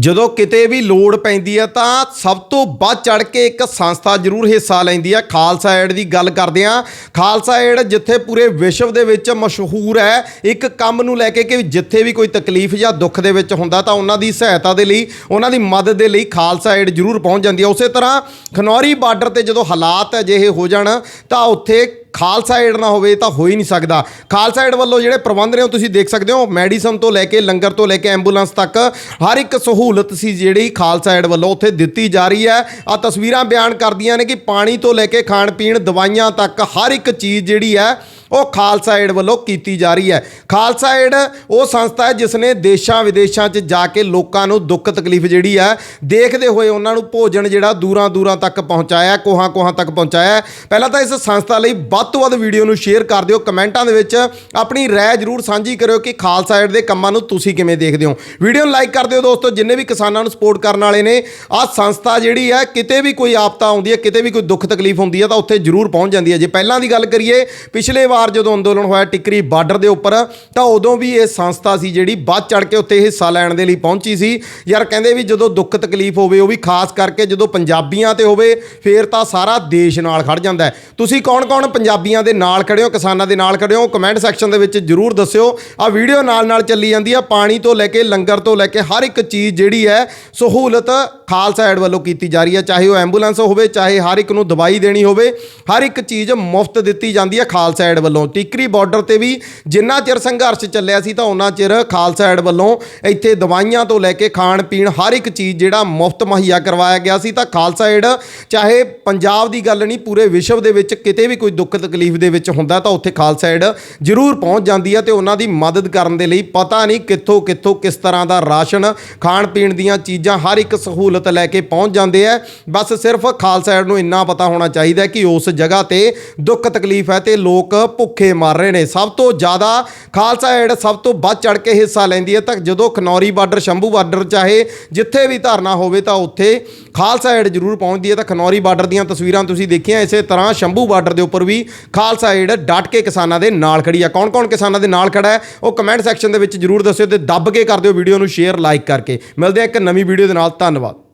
ਜਦੋਂ ਕਿਤੇ ਵੀ ਲੋੜ ਪੈਂਦੀ ਹੈ ਤਾਂ ਸਭ ਤੋਂ ਵੱਧ ਚੜ ਕੇ ਇੱਕ ਸੰਸਥਾ ਜ਼ਰੂਰ ਹਿੱਸਾ ਲੈਂਦੀ ਹੈ ਖਾਲਸਾ ਏਡ ਦੀ ਗੱਲ ਕਰਦੇ ਹਾਂ ਖਾਲਸਾ ਏਡ ਜਿੱਥੇ ਪੂਰੇ ਵਿਸ਼ਵ ਦੇ ਵਿੱਚ ਮਸ਼ਹੂਰ ਹੈ, ਇੱਕ ਕੰਮ ਨੂੰ ਲੈ ਕੇ ਕਿ ਜਿੱਥੇ ਵੀ ਕੋਈ ਤਕਲੀਫ ਜਾਂ ਦੁੱਖ ਦੇ ਵਿੱਚ ਹੁੰਦਾ ਤਾਂ ਉਹਨਾਂ ਦੀ ਸਹਾਇਤਾ ਦੇ ਲਈ, ਉਹਨਾਂ ਦੀ ਮਦਦ ਦੇ ਲਈ ਖਾਲਸਾ ਏਡ ਜ਼ਰੂਰ ਪਹੁੰਚ ਜਾਂਦੀ ਹੈ ਉਸੇ ਤਰ੍ਹਾਂ ਖਨੌਰੀ ਬਾਰਡਰ ਤੇ ਜਦੋਂ ਹਾਲਾਤ ਅਜਿਹੇ ਹੋ ਜਾਣ ਤਾਂ ਉੱਥੇ ਖਾਲਸਾ ਏਡ ਨਾ ਹੋਵੇ ਤਾਂ ਹੋ ਹੀ ਨਹੀਂ ਸਕਦਾ। ਖਾਲਸਾ ਏਡ ਵੱਲੋਂ ਜਿਹੜੇ ਪ੍ਰਬੰਧ ਨੇ, ਉਹ ਤੁਸੀਂ ਦੇਖ ਸਕਦੇ ਹੋ। ਮੈਡੀਸਨ ਤੋਂ ਲੈ ਕੇ ਲੰਗਰ ਤੋਂ ਲੈ ਕੇ ਐਂਬੂਲੈਂਸ ਤੱਕ ਹਰ ਇੱਕ ਸਹੂਲਤ ਸੀ ਜਿਹੜੀ ਖਾਲਸਾ ਏਡ ਵੱਲੋਂ ਉੱਥੇ ਦਿੱਤੀ ਜਾ ਰਹੀ ਹੈ। ਆ ਤਸਵੀਰਾਂ ਬਿਆਨ ਕਰਦੀਆਂ ਨੇ ਕਿ ਪਾਣੀ ਤੋਂ ਲੈ ਕੇ ਖਾਣ ਪੀਣ ਦਵਾਈਆਂ ਤੱਕ ਹਰ ਇੱਕ ਚੀਜ਼ ਜਿਹੜੀ ਹੈ ਉਹ ਖਾਲਸਾ ਏਡ ਵੱਲੋਂ ਕੀਤੀ ਜਾ ਰਹੀ ਹੈ। ਖਾਲਸਾ ਏਡ ਉਹ ਸੰਸਥਾ ਹੈ ਜਿਸ ਨੇ ਦੇਸ਼ਾਂ ਵਿਦੇਸ਼ਾਂ 'ਚ ਜਾ ਕੇ ਲੋਕਾਂ ਨੂੰ ਦੁੱਖ ਤਕਲੀਫ ਜਿਹੜੀ ਹੈ, ਦੇਖਦੇ ਹੋਏ ਉਹਨਾਂ ਨੂੰ ਭੋਜਨ ਜਿਹੜਾ ਦੂਰਾਂ ਦੂਰਾਂ ਤੱਕ ਪਹੁੰਚਾਇਆ, ਕੋਹਾਂ ਕੋਹਾਂ ਤੱਕ ਪਹੁੰਚਾਇਆ ਪਹਿਲਾਂ ਤਾਂ ਇਸ ਸੰਸਥਾ ਲਈ ਵੱਧ ਤੋਂ ਵੱਧ ਵੀਡੀਓ ਨੂੰ ਸ਼ੇਅਰ ਕਰ ਦਿਓ, ਕਮੈਂਟਾਂ ਦੇ ਵਿੱਚ ਆਪਣੀ ਰਾਏ ਜ਼ਰੂਰ ਸਾਂਝੀ ਕਰਿਓ ਕਿ ਖਾਲਸਾ ਏਡ ਦੇ ਕੰਮਾਂ ਨੂੰ ਤੁਸੀਂ ਕਿਵੇਂ ਦੇਖਦੇ ਹੋ। ਵੀਡੀਓ ਨੂੰ ਲਾਈਕ ਕਰ ਦਿਓ ਦੋਸਤੋ, ਜਿੰਨੇ ਵੀ ਕਿਸਾਨਾਂ ਨੂੰ ਸਪੋਰਟ ਕਰਨ ਵਾਲੇ ਨੇ, ਆਹ ਸੰਸਥਾ ਜਿਹੜੀ ਹੈ, ਕਿਤੇ ਵੀ ਕੋਈ ਆਪਤਾ ਆਉਂਦੀ ਹੈ, ਕਿਤੇ ਵੀ ਕੋਈ ਦੁੱਖ ਤਕਲੀਫ ਹੁੰਦੀ ਹੈ, ਤਾਂ ਉੱਥੇ ਜ਼ਰੂਰ ਪਹੁੰਚ ਜਾਂਦੀ ਹੈ। ਜੇ ਪਹਿਲਾਂ ਦੀ ਗੱਲ ਕਰੀਏ, ਪਿਛਲੇ ਵਾਰ ਜਦੋਂ ਅੰਦੋਲਨ ਹੋਇਆ ਟਿਕਰੀ ਬਾਰਡਰ ਦੇ ਉੱਪਰ, ਤਾਂ ਉਦੋਂ ਵੀ ਇਹ ਸੰਸਥਾ ਸੀ ਜਿਹੜੀ ਵੱਧ ਚੜ ਕੇ ਉੱਤੇ ਹਿੱਸਾ ਲੈਣ ਦੇ ਲਈ ਪਹੁੰਚੀ ਸੀ। ਯਾਰ ਕਹਿੰਦੇ ਵੀ ਜਦੋਂ ਦੁੱਖ ਤਕਲੀਫ ਹੋਵੇ, ਉਹ ਵੀ ਖਾਸ ਕਰਕੇ ਜਦੋਂ ਪੰਜਾਬੀਆਂ ਤੇ ਹੋਵੇ, ਫੇਰ ਤਾਂ ਸਾਰਾ ਦੇਸ਼ ਨਾਲ ਖੜ ਜਾਂਦਾ ਤੁਸੀਂ ਕੌਣ-ਕੌਣ ਪੰਜਾਬੀਆਂ ਦੇ ਨਾਲ ਖੜੇ ਹੋ, ਕਿਸਾਨਾਂ ਦੇ ਨਾਲ ਖੜੇ ਹੋ, ਕਮੈਂਟ ਸੈਕਸ਼ਨ ਦੇ ਵਿੱਚ ਜਰੂਰ ਦੱਸਿਓ। ਆ ਵੀਡੀਓ ਨਾਲ ਨਾਲ ਚੱਲੀ ਜਾਂਦੀ ਆ, ਪਾਣੀ ਤੋਂ ਲੈ ਕੇ ਲੰਗਰ ਤੋਂ ਲੈ ਕੇ ਹਰ ਇੱਕ ਚੀਜ਼ ਜਿਹੜੀ ਹੈ, ਸਹੂਲਤ ਖਾਲਸਾ ਐਡ ਵੱਲੋਂ ਕੀਤੀ ਜਾ ਰਹੀ ਹੈ। ਚਾਹੇ ਉਹ ਐਂਬੂਲੈਂਸ ਹੋਵੇ, ਚਾਹੇ ਹਰ ਇੱਕ ਨੂੰ ਦਵਾਈ ਦੇਣੀ ਹੋਵੇ, ਹਰ ਇੱਕ ਚੀਜ਼ ਮੁਫਤ ਦਿੱਤੀ ਜਾਂਦੀ ਹੈ ਖਾਲਸਾ ਐਡ ਵੱਲੋਂ ਟਿਕਰੀ ਬਾਰਡਰ ਤੇ ਵੀ ਜਿੰਨਾ ਚਿਰ ਸੰਘਰਸ਼ ਚੱਲਿਆ ਸੀ ਤਾਂ ਉਹਨਾਂ ਚਿਰ ਖਾਲਸਾ ਐਡ ਵੱਲੋਂ ਇੱਥੇ ਦਵਾਈਆਂ ਤੋਂ ਲੈ ਕੇ ਖਾਣ ਪੀਣ ਹਰ ਇੱਕ ਚੀਜ਼ ਜਿਹੜਾ ਮੁਫਤ ਮੁਹੱਈਆ ਕਰਵਾਇਆ ਗਿਆ ਸੀ ਤਾਂ ਖਾਲਸਾ ਐਡ ਚਾਹੇ ਪੰਜਾਬ ਦੀ ਗੱਲ ਨਹੀਂ, ਪੂਰੇ ਵਿਸ਼ਵ ਦੇ ਵਿੱਚ ਕਿਤੇ ਵੀ ਕੋਈ ਦੁੱਖ ਤਕਲੀਫ ਦੇ ਵਿੱਚ ਹੁੰਦਾ ਤਾਂ ਉੱਥੇ ਖਾਲਸਾ ਐਡ ਜ਼ਰੂਰ ਪਹੁੰਚ ਜਾਂਦੀ ਹੈ ਤੇ ਉਹਨਾਂ ਦੀ ਮਦਦ ਕਰਨ ਦੇ ਲਈ ਪਤਾ ਨਹੀਂ ਕਿੱਥੋਂ ਕਿੱਥੋਂ ਕਿਸ ਤਰ੍ਹਾਂ ਦਾ ਰਾਸ਼ਨ, ਖਾਣ ਪੀਣ ਦੀਆਂ ਚੀਜ਼ਾਂ ਹਰ ਇੱਕ ਸਹੂਲਤ ਲੈ ਕੇ ਪਹੁੰਚ ਜਾਂਦੇ ਆ। ਬਸ ਸਿਰਫ ਖਾਲਸਾ ਐਡ ਨੂੰ ਇੰਨਾ ਪਤਾ ਹੋਣਾ ਚਾਹੀਦਾ ਕਿ ਉਸ ਜਗ੍ਹਾ ਤੇ ਦੁੱਖ ਤਕਲੀਫ ਹੈ ਤੇ ਲੋਕ ਭੁੱਖੇ ਮਰ ਰਹੇ ਨੇ। ਸਭ ਤੋਂ ਜ਼ਿਆਦਾ ਖਾਲਸਾ ਐਡ ਸਭ ਤੋਂ ਵੱਧ ਚੜ ਕੇ ਹਿੱਸਾ ਲੈਂਦੀ ਹੈ ਤਾਂ ਜਦੋਂ ਖਨੌਰੀ ਬਾਰਡਰ, ਸ਼ੰਭੂ ਬਾਰਡਰ ਚਾਹੇ ਜਿੱਥੇ ਵੀ ਧਰਨਾ ਹੋਵੇ ਤਾਂ ਉੱਥੇ ਖਾਲਸਾ ਐਡ ਜ਼ਰੂਰ ਪਹੁੰਚਦੀ ਹੈ। ਤਾਂ ਖਨੌਰੀ ਬਾਰਡਰ ਦੀਆਂ ਤਸਵੀਰਾਂ ਤੁਸੀਂ ਦੇਖੀਆਂ, ਇਸੇ ਤਰ੍ਹਾਂ ਸ਼ੰਭੂ ਬਾਰਡਰ ਦੇ ਉੱਪਰ ਵੀ ਖਾਲਸਾ ਐਡ ਡਟ ਕੇ ਕਿਸਾਨਾਂ ਦੇ ਨਾਲ ਖੜੀ ਆ ਕੌਣ-ਕੌਣ ਕਿਸਾਨਾਂ ਦੇ ਨਾਲ ਖੜਾ ਹੈ, ਉਹ ਕਮੈਂਟ ਸੈਕਸ਼ਨ ਦੇ ਵਿੱਚ ਜ਼ਰੂਰ ਦੱਸਿਓ ਤੇ ਦੱਬ ਕੇ ਕਰ ਦਿਓ ਵੀਡੀਓ ਨੂੰ ਸ਼ੇਅਰ, ਲਾਈਕ ਕਰਕੇ। ਮਿਲਦੇ ਆ ਇੱਕ ਨਵੀਂ ਵੀਡੀਓ ਦੇ ਨਾਲ। ਧੰਨਵਾਦ।